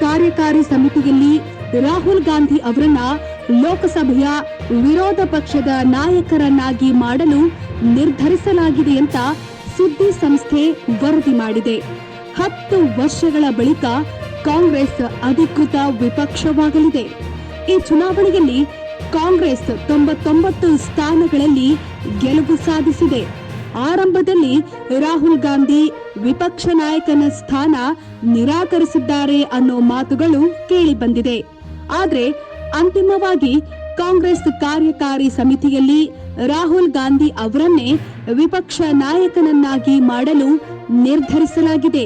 ಕಾರ್ಯಕಾರಿ ಸಮಿತಿಯಲ್ಲಿ ರಾಹುಲ್ ಗಾಂಧಿ ಅವರನ್ನ ಲೋಕಸಭೆಯ ವಿರೋಧ ಪಕ್ಷದ ನಾಯಕರನ್ನಾಗಿ ಮಾಡಲು ನಿರ್ಧರಿಸಲಾಗಿದೆ ಅಂತ ಸುದ್ದಿ ಸಂಸ್ಥೆ ವರದಿ ಮಾಡಿದೆ. ಹತ್ತು ವರ್ಷಗಳ ಬಳಿಕ ಕಾಂಗ್ರೆಸ್ ಅಧಿಕೃತ ವಿಪಕ್ಷವಾಗಲಿದೆ. ಈ ಚುನಾವಣೆಯಲ್ಲಿ ಕಾಂಗ್ರೆಸ್ ತೊಂಬತ್ತೊಂಬತ್ತು ಸ್ಥಾನಗಳಲ್ಲಿ ಗೆಲುವು ಸಾಧಿಸಿದೆ. ಆರಂಭದಲ್ಲಿ ರಾಹುಲ್ ಗಾಂಧಿ ವಿಪಕ್ಷ ನಾಯಕನ ಸ್ಥಾನ ನಿರಾಕರಿಸಿದ್ದಾರೆ ಅನ್ನೋ ಮಾತುಗಳು ಕೇಳಿಬಂದಿದೆ ಆದರೆ ಅಂತಿಮವಾಗಿ ಕಾಂಗ್ರೆಸ್ ಕಾರ್ಯಕಾರಿ ಸಮಿತಿಯಲ್ಲಿ ರಾಹುಲ್ ಗಾಂಧಿ ಅವರನ್ನೇ ವಿಪಕ್ಷ ನಾಯಕನನ್ನಾಗಿ ಮಾಡಲು ನಿರ್ಧರಿಸಲಾಗಿದೆ.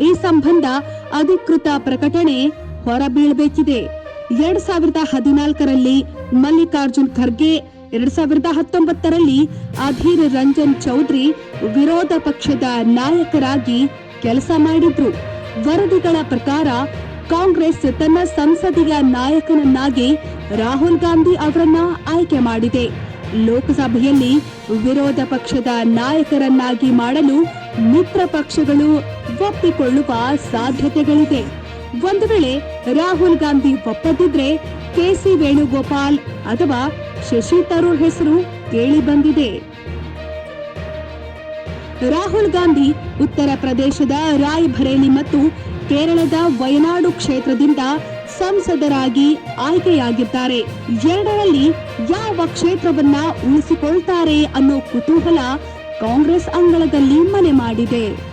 ಈ ಸಂಬಂಧ ಅಧಿಕೃತ ಪ್ರಕಟಣೆ ಹೊರಬೀಳಬೇಕಿದೆ. ಎರಡ್ ಸಾವಿರದ ಹದಿನಾಲ್ಕರಲ್ಲಿ ಮಲ್ಲಿಕಾರ್ಜುನ್ ಖರ್ಗೆ ಎರಡ್ ಸಾವಿರದ ಹತ್ತೊಂಬತ್ತರಲ್ಲಿ ಅಧೀರ್ ರಂಜನ್ ಚೌಧರಿ ವಿರೋಧ ಪಕ್ಷದ ನಾಯಕರಾಗಿ ಕೆಲಸ ಮಾಡಿದ್ರು. ವರದಿಗಳ ಪ್ರಕಾರ ಕಾಂಗ್ರೆಸ್ ತನ್ನ ಸಂಸದೀಯ ನಾಯಕನನ್ನಾಗಿ ರಾಹುಲ್ ಗಾಂಧಿ ಅವರನ್ನ ಆಯ್ಕೆ ಮಾಡಿದೆ. ಲೋಕಸಭೆಯಲ್ಲಿ ವಿರೋಧ ಪಕ್ಷದ ನಾಯಕರನ್ನಾಗಿ ಮಾಡಲು ಮಿತ್ರ ಪಕ್ಷಗಳು ಒಪ್ಪಿಕೊಳ್ಳುವ ಸಾಧ್ಯತೆಗಳಿದೆ. ಒಂದು ವೇಳೆ ರಾಹುಲ್ ಗಾಂಧಿ ಒಪ್ಪದಿದ್ರೆ ಕೆಸಿ ವೇಣುಗೋಪಾಲ್ ಅಥವಾ ಶಶಿ ತರೂರ್ ಹೆಸರು ಕೇಳಿ ಬಂದಿದೆ. ರಾಹುಲ್ ಗಾಂಧಿ ಉತ್ತರ ಪ್ರದೇಶದ ರಾಯ್ಬರೇಲಿ ಮತ್ತು ಕೇರಳದ ವಯನಾಡು ಕ್ಷೇತ್ರದಿಂದ ಸಂಸದರಾಗಿ ಆಯ್ಕೆಯಾಗಿದ್ದಾರೆ. ಎರಡರಲ್ಲಿ ಯಾವ ಕ್ಷೇತ್ರವನ್ನ ಉಳಿಸಿಕೊಳ್ತಾರೆ ಅನ್ನೋ ಕುತೂಹಲ ಕಾಂಗ್ರೆಸ್ ಅಂಗಳದಲ್ಲಿ ಮನೆ ಮಾಡಿದೆ.